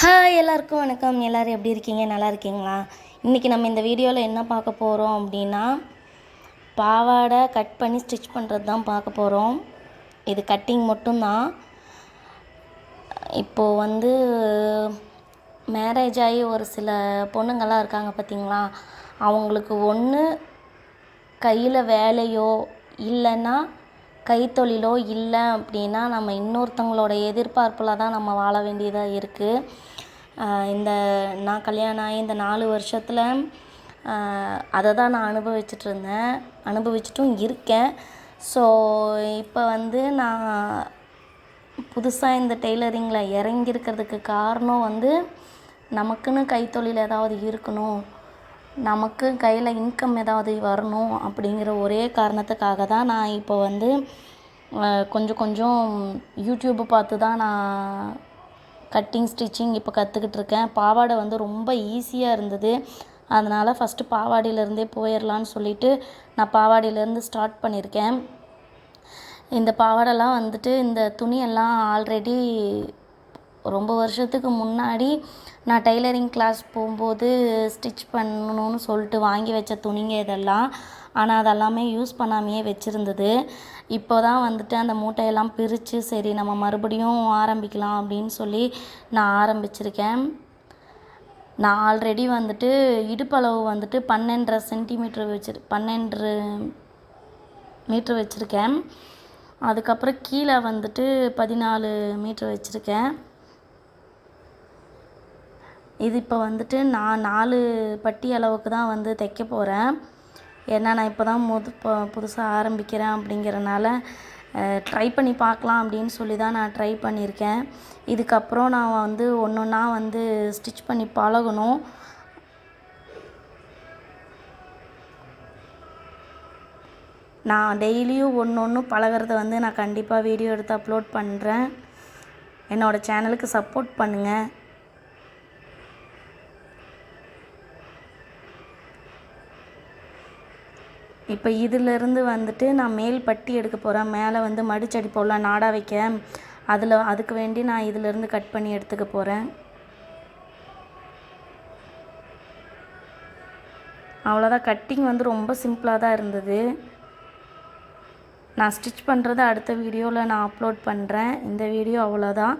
Hi எல்லாருக்கும் வணக்கம். எல்லோரும் எப்படி இருக்கீங்க? நல்லா இருக்கீங்களா? இன்றைக்கி நம்ம இந்த வீடியோவில் என்ன பார்க்க போகிறோம் அப்படின்னா பாவாடை கட் பண்ணி ஸ்டிச் பண்ணுறது தான் பார்க்க போகிறோம் இது கட்டிங் மட்டும்தான். இப்போது வந்து மேரேஜ் ஆகி ஒரு சில பொண்ணுங்கள்லாம் இருக்காங்க பார்த்தீங்களா? அவங்களுக்கு ஒன்று கையில் வேலையோ இல்லைன்னா கைத்தொழிலோ இல்லை அப்படின்னா நம்ம இன்னொருத்தவங்களோட எதிர்பார்ப்பில் தான் நம்ம வாழ வேண்டியதாக இருக்குது இந்த நான் கல்யாணம் ஆகி இந்த நாலு வருஷத்தில் அதை தான் நான் அனுபவிச்சுட்டு இருந்தேன். அனுபவிச்சுட்டும் இருக்கேன். ஸோ இப்போ வந்து நான் புதுசாக இந்த டெய்லரிங்கில் இறங்கியிருக்கிறதுக்கு காரணம் வந்து நமக்குன்னு கைத்தொழில் ஏதாவது இருக்கணும். நமக்கு கையில் இன்கம் ஏதாவது வரணும் அப்படிங்கிற ஒரே காரணத்துக்காக தான் நான் இப்போ வந்து கொஞ்சம் கொஞ்சம் யூடியூப்பு பார்த்து தான் நான் கட்டிங் ஸ்டிச்சிங் இப்போ கற்றுக்கிட்டு இருக்கேன். பாவாடை வந்து ரொம்ப ஈஸியாக இருந்தது. அதனால் ஃபஸ்ட்டு பாவாடையிலேருந்தே போயிடலான்னு சொல்லிட்டு நான் பாவாடையிலேருந்து ஸ்டார்ட் பண்ணியிருக்கேன். இந்த பாவாடைலாம் வந்துட்டு இந்த துணியெல்லாம் ஆல்ரெடி ரொம்ப வருஷத்துக்கு முன்னாடி நான் டெய்லரிங் கிளாஸ் போகும்போது ஸ்டிச் பண்ணணும்னு சொல்லிட்டு வாங்கி வச்ச துணிங்க இதெல்லாம். ஆனால் அதெல்லாமே யூஸ் பண்ணாமையே வச்சுருந்தது. இப்போ தான் வந்துட்டு அந்த மூட்டையெல்லாம் பிரித்து சரி நம்ம மறுபடியும் ஆரம்பிக்கலாம் அப்படின்னு சொல்லி நான் ஆரம்பிச்சிருக்கேன். நான் ஆல்ரெடி வந்துட்டு இடுப்பளவு வந்துட்டு பன்னெண்டரை சென்டிமீட்ரு வச்சிரு பன்னெண்டு மீட்ரு வச்சுருக்கேன். அதுக்கப்புறம் கீழே வந்துட்டு பதினாலு மீட்ரு வச்சுருக்கேன். இது இப்போ வந்துட்டு நான் நாலு பட்டி அளவுக்கு தான் வந்து தைக்க போகிறேன் ஏன்னா நான் இப்போ தான் முது புதுசாக ஆரம்பிக்கிறேன் அப்படிங்கிறனால ட்ரை பண்ணி பார்க்கலாம் அப்படின்னு சொல்லி தான் நான் ட்ரை பண்ணியிருக்கேன். இதுக்கப்புறம் நான் வந்து ஒன்று ஒன்றா வந்து ஸ்டிச் பண்ணி பழகணும். நான் டெய்லியும் ஒன்று ஒன்று பழகிறத வந்து நான் கண்டிப்பாக வீடியோ எடுத்து அப்லோட் பண்ணுறேன் என்னோடய சேனலுக்கு சப்போர்ட் பண்ணுங்கள் இப்போ இதிலேருந்து வந்துட்டு நான் மேல் பட்டி எடுக்க போகிறேன் மேலே வந்து மடிச்சடி போடலாம் நாடா வைக்க அதில் அதுக்கு வேண்டி நான் இதிலேருந்து கட் பண்ணி எடுத்துக்க போகிறேன் அவ்வளோதான் கட்டிங் வந்து ரொம்ப சிம்பிளாக தான் இருந்தது. நான் ஸ்டிச் பண்ணுறத அடுத்த வீடியோவில் நான் அப்லோட் பண்ணுறேன் இந்த வீடியோ அவ்வளோதான்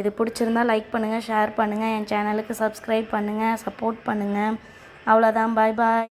இது பிடிச்சிருந்தா லைக் பண்ணுங்கள் ஷேர் பண்ணுங்கள் என் சேனலுக்கு சப்ஸ்கிரைப் பண்ணுங்கள் சப்போர்ட் பண்ணுங்கள் அவ்வளோதான் பாய் பாய்.